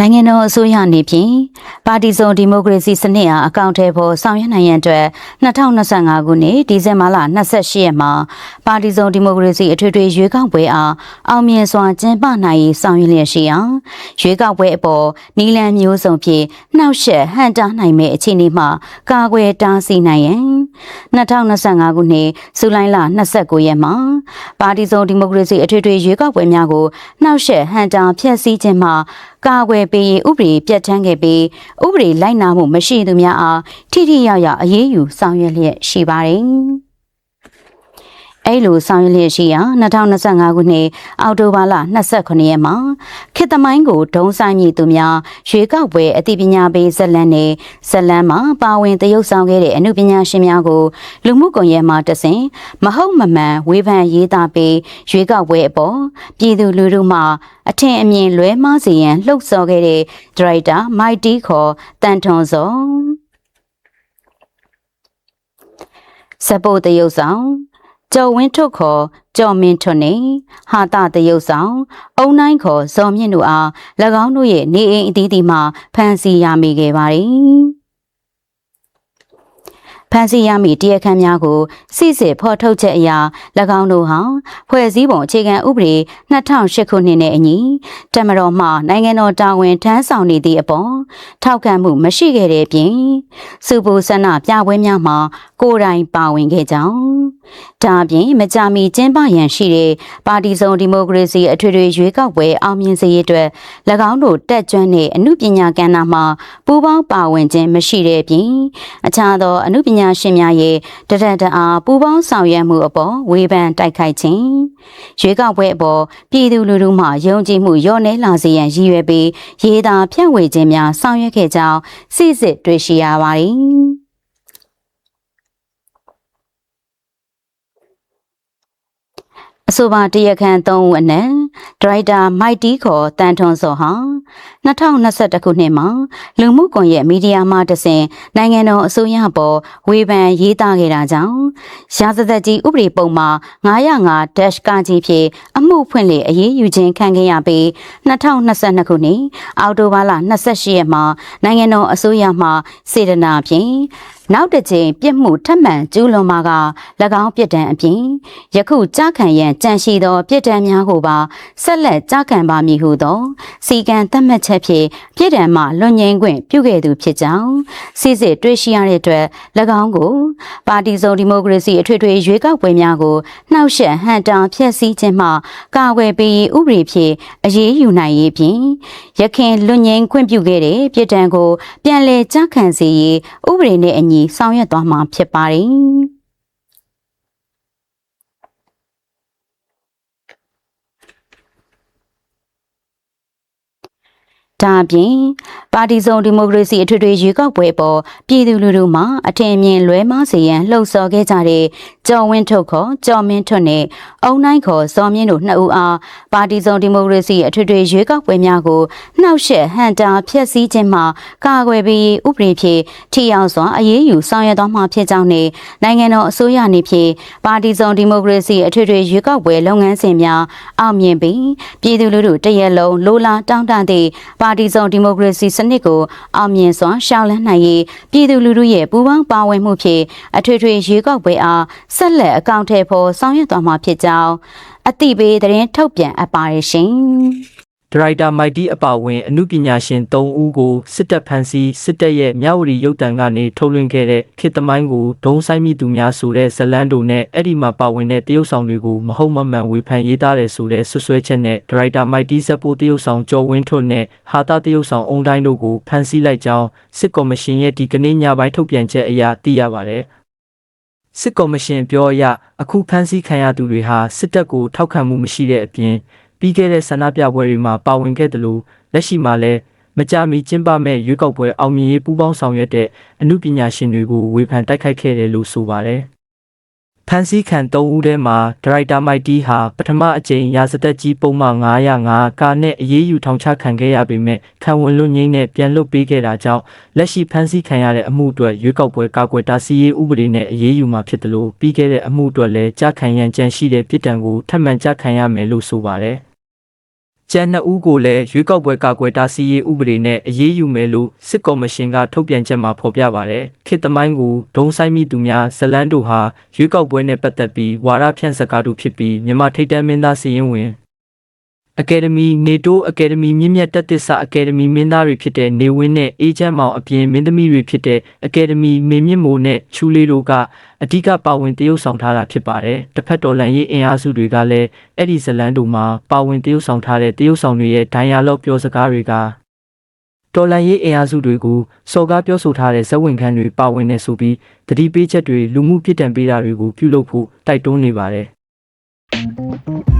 နိုင်ငံတော်အစိုးရအနေဖြင့်ပါတီစုံဒီမိုကရေစီစနစ်အားအကောင့်ထဲပေါ်ဆောင်ရွက်နိုင်ရန်အတွက်2025ခုနှစ်ဒီဇင်ဘာလ28ရက်မှာပါတီစုံဒီမိုကရေစီအထွေထွေရွေးကောက်ပွဲအားအောင်မြင်စွာကျင်းပနိုင်ရေးဆောင်ရွက်လျက်ရှိအောင်ရွေးကောက်ပွဲအပေါ်နီလန်မျိုးစုံဖြင့်နှောက်ယှက်ဟန်တားနိုင်မဲ့အခြေအနေမှာကာကွယ်တားဆီးနိုင်ရန်2025ခုနှစ်ဇူလိုင်လ29ရက်မှာပါတီစုံဒီမိုကရေစီအထွေထွေရွေးကောက်ပွဲများကိုနှောက်ယှက်ဟန်တားဖျက်ဆီးခြင်းမှာကာကွယ်ပေးရေးဥပဒေပြဋ္ဌာန်းခဲ့ပြီးဥပဒေလိုက်နာမှုမရှိသူများအားထိထိရောက်ရောက်အရေးယူဆောင်ရွက်လျက်ရှိပါတယ်။ အဲ့လိုဆောင်ရွက်လျက်ရှိရာ2025ခုနှစ်အောက်တိုဘာလ29ရက်မှာခေတ်သမိုင်းကိုဒုံဆိုင်မြည်သူများရွေးကောက်ပွဲအသိပညာပေးဇက်လန်းနဲ့ဇက်လန်းမှာပါဝင်သရုပ်ဆောင်ခဲ့တဲ့အမှုပညာရှင်များကိုလူမှုကွန်ရက်မှာတဆင်မဟုတ်မမှန်ဝေဖန်ရေးသားပေးရွေးကောက်ပွဲအပေါ်ပြည်သူလူထုမှအထင်အမြင်လွဲမှားစေရန်လှုပ်ဆော်ခဲ့တဲ့ဒရိုက်တာမိုက်တီခေါ်တန်ထွန်စောစပုတ်တရုပ်ဆောင် ကျော်ဝင်းထွတ်ခေါ်ကျော်မင်းထွတ်နေဟာတာတရုပ်ဆောင်အုံနိုင်ခေါ်ဇော်မြင့်တို့အား၎င်းတို့ရဲ့နေအိမ်အသီးသီးမှဖမ်းဆီးရမိခဲ့ပါတယ် ဖန်စီရမည့်တရားခံများကိုစစ်စစ်ဖော်ထုတ်ချက်အရာ၎င်းတို့ဟာဖွဲ့စည်းပုံအခြေခံဥပဒေ2008ခုနှစ်နဲ့အညီတမတော်မှနိုင်ငံတော်တာဝန်ထမ်းဆောင်နေသည့်အပေါ်ထောက်ခံမှုမရှိခဲ့တဲ့ပြင်စုပူဆန္ဒပြပွဲများမှာကိုယ်တိုင်ပါဝင်ခဲ့ကြောင်းဒါအပြင်မကြာမီကျင်းပရန်ရှိတဲ့ပါတီစုံဒီမိုကရေစီအထွေထွေရွေးကောက်ပွဲအောင်မြင်စေရအတွက်၎င်းတို့တက်ကြွတဲ့အမှုပညာကဏ္ဍမှာပူးပေါင်းပါဝင်ခြင်းမရှိတဲ့ပြင်အခြားသောအမှုပညာရှင်များရဲ့တရတအားပူးပေါင်းဆောင်ရွက်မှုအပေါ်ဝေဖန်တိုက်ခိုက်ခြင်းရွေးကောက်ပွဲအပေါ်ပြည်သူလူထုမှယုံကြည်မှုလျော့နည်းလာစေရန်ရည်ရွယ်ပြီးရေးသားဖြန့်ဝေခြင်းများဆောင်ရွက်ခဲ့ကြောင်းစစ်စစ်တွေ့ရှိရပါတယ်။အဆိုပါတရားခံ၃ဦးအနက်ဒရိုက်တာမိုက်တီခေါ်တန်ထွန်စောဟာ 2021ခုနှစ်မှာလူမှုကွန်ရက်မီဒီယာမှတဆင်နိုင်ငံတော်အစိုးရပေါ်ဝေဖန်ရေးသားခဲ့တာကြောင့်ရာဇသက်ကြီးဥပဒေပုံမှာ905 dash ကကြီးဖြင့်အမှုဖွင့်လှစ်အရေးယူခြင်းခံခဲ့ရပြီး2022ခုနှစ်အောက်တိုဘာလ28ရက်မှာနိုင်ငံတော်အစိုးရမှစေတနာဖြင့် နောက်တစ်ချိန်ပြစ်မှုထပ်မံကျူးလွန်မှာက၎င်းပြစ်ဒဏ်အပြင်ယခုကြားခံရန်ကြံရှိသောပြစ်ဒဏ်များကိုပါဆက်လက်ကြားခံပါမည်ဟုသောစီကံသတ်မှတ်ချက်ဖြင့်ပြစ်ဒဏ်မှလွန်ငင်းခွင့်ပြုခဲ့သူဖြစ်ကြောင်းစစ်စစ်တွေ့ရှိရတဲ့အတွက်၎င်းကိုပါတီစုံဒီမိုကရေစီအထွေထွေရွေးကောက်ပွဲများကိုနှောက်ယှက်ဟန်တာဖျက်ဆီးခြင်းမှကာကွယ်ပေးဥပဒေဖြင့်အရေးယူနိုင်ရေးဖြင့်ရခင်လွန်ငင်းခွင့်ပြုခဲ့တဲ့ပြစ်ဒဏ်ကိုပြန်လည်ကြားခံစေရေးဥပဒေနဲ့အညီညီဆောင်ရွက်သွားမှာဖြစ်ပါတယ်။ ဒါအပြင်ပါတီစုံဒီမိုကရေစီအထွေထွေရွေးကောက်ပွဲပေါ်ပြည်သူလူထုမှအထင်အမြင်လွဲမှားစေရန်လှုံ့ဆော်ခဲ့ကြတဲ့ကျော်ဝင်းထုတ်ခေါ်ကျော်မင်းထွတ်နဲ့အုံနိုင်ခေါ်စော်မြင့်တို့နှစ်ဦးအားပါတီစုံဒီမိုကရေစီအထွေထွေရွေးကောက်ပွဲများကိုနှောက်ယှက်ဟန်တာဖျက်ဆီးခြင်းမှကာကွယ်ပေးဥပဒေဖြင့်ထိရောက်စွာအရေးယူဆောင်ရွက်သွားမှာဖြစ်ကြောင်းနဲ့နိုင်ငံတော်အစိုးရအနေဖြင့်ပါတီစုံဒီမိုကရေစီအထွေထွေရွေးကောက်ပွဲလုပ်ငန်းစဉ်များအောင်မြင်ပြီးပြည်သူလူထုတရက်လုံးလိုလားတောင်းတသည့်ပါတီစုံဒီမိုကရေစီစနစ်ကိုအောင်မြင်စွာရှောင်လန်းနိုင်ရေးပြည်သူလူထုရဲ့ပူးပေါင်းပါဝင်မှုဖြင့်အထွေထွေရွေးကောက်ပွဲအားဆက်လက်အကောင့်ထဲပေါ်ဆောင်ရွက်သွားမှာဖြစ်ကြောင်းအသိပေးသတင်းထုတ်ပြန်အပ်ပါတယ်ရှင်။ ဒရိုက်တာမိုက်တီအပါဝင်အမှုပညာရှင်၃ဦးကိုစစ်တပ်ဖမ်းဆီးစစ်တပ်ရဲ့မြဝတီရုပ်တံကနေထုတ်လွှင့်ခဲ့တဲ့ခေတ်သမိုင်းကိုဒုံဆိုင်မိသူများဆိုတဲ့ဇလန်းတို့နဲ့အဲ့ဒီမှာပါဝင်တဲ့တရုတ်ဆောင်တွေကိုမဟုတ်မမှန်ဝေဖန်ရေးသားတယ်ဆိုတဲ့ဆွဆွဲချက်နဲ့ဒရိုက်တာမိုက်တီဇက်ပိုတရုတ်ဆောင်ကျော်ဝင်းထွတ်နဲ့ဟာတာတရုတ်ဆောင်အုံတိုင်းတို့ကိုဖမ်းဆီးလိုက်ကြောင်းစစ်ကော်မရှင်ရဲ့ဒီကနေ့ညပိုင်းထုတ်ပြန်ချက်အရသိရပါတယ်စစ်ကော်မရှင်ပြောအရအခုဖမ်းဆီးခံရသူတွေဟာစစ်တပ်ကိုထောက်ခံမှုမရှိတဲ့အပြင် ပြီးခဲ့တဲ့ဆန္ဒပြပွဲတွေမှာပါဝင်ခဲ့တယ်လို့လက်ရှိမှာလည်းမကြမီကျင်းပမဲ့ရွေးကောက်ပွဲအောင်မြင်ရေးပူးပေါင်းဆောင်ရွက်တဲ့အမှုပညာရှင်တွေကိုဝေဖန်တိုက်ခိုက်ခဲ့တယ်လို့ဆိုပါတယ်။ဖန်စီခံ၃ဦးထဲမှာဒရိုက်တာမိုက်တီဟာပထမအကြိမ်ရာဇသက်ကြီးပုံမှန်905ကာနဲ့အရေးယူထောင်ချခံခဲ့ရပေမဲ့ခံဝန်လွတ်ငင်းနဲ့ပြန်လွတ်ပေးခဲ့တာကြောင့်လက်ရှိဖန်စီခံရတဲ့အမှုအတွက်ရွေးကောက်ပွဲကာကွယ်တာစီရေးဥပဒေနဲ့အရေးယူမှာဖြစ်တယ်လို့ပြီးခဲ့တဲ့အမှုအတွက်လည်းကြာခံရန်ကြံရှိတဲ့ပြည်တံကိုထပ်မံကြာခံရမယ်လို့ဆိုပါတယ် ကျန်နှစ်ဦးကိုလည်းရွေးကောက်ပွဲကာကွယ်တားဆီးရေးဥပဒေနဲ့အရေးယူမယ်လို့စစ်ကော်မရှင်ကထုတ်ပြန်ချက်မှာဖော်ပြပါတယ်။ခေတ်သမိုင်းကိုဒုံဆိုင်မိသူများဇလန်းတို့ဟာရွေးကောက်ပွဲနဲ့ပတ်သက်ပြီးဝါရဖြန့်စကားတို့ဖြစ်ပြီးမြန်မာထိပ်တန်းမင်းသားစီရင်ဝင် အကယ်ဒမီနေတိုးအကယ်ဒမီမြင့်မြတ်တက်သစ္စာအကယ်ဒမီမင်းသားတွေဖြစ်တဲ့နေဝင်းနဲ့အေးချမ်းမောင်အပြင်မင်းသမီးတွေဖြစ်တဲ့အကယ်ဒမီမေမြင့်မိုးနဲ့ချူလေးတို့ကအဓိကပါဝင်တရုပ်ဆောင်ထားတာဖြစ်ပါတယ်။တစ်ဖက်တော်လှန်ရေးအင်အားစုတွေကလည်းအဲ့ဒီဇလန်းတို့မှာပါဝင်တရုပ်ဆောင်ထားတဲ့တရုပ်ဆောင်တွေရဲ့ဒိုင်ယာလော့ပြောစကားတွေကတော်လန်ရေးအင်အားစုတွေကိုစော်ကားပြောဆိုထားတဲ့ဇက်ဝင်ခန်းတွေပါဝင်နေဆိုပြီးတတိပေးချက်တွေလူမှုပြစ်ဒဏ်ပေးတာတွေကိုပြုလုပ်ဖို့တိုက်တွန်းနေပါတယ်။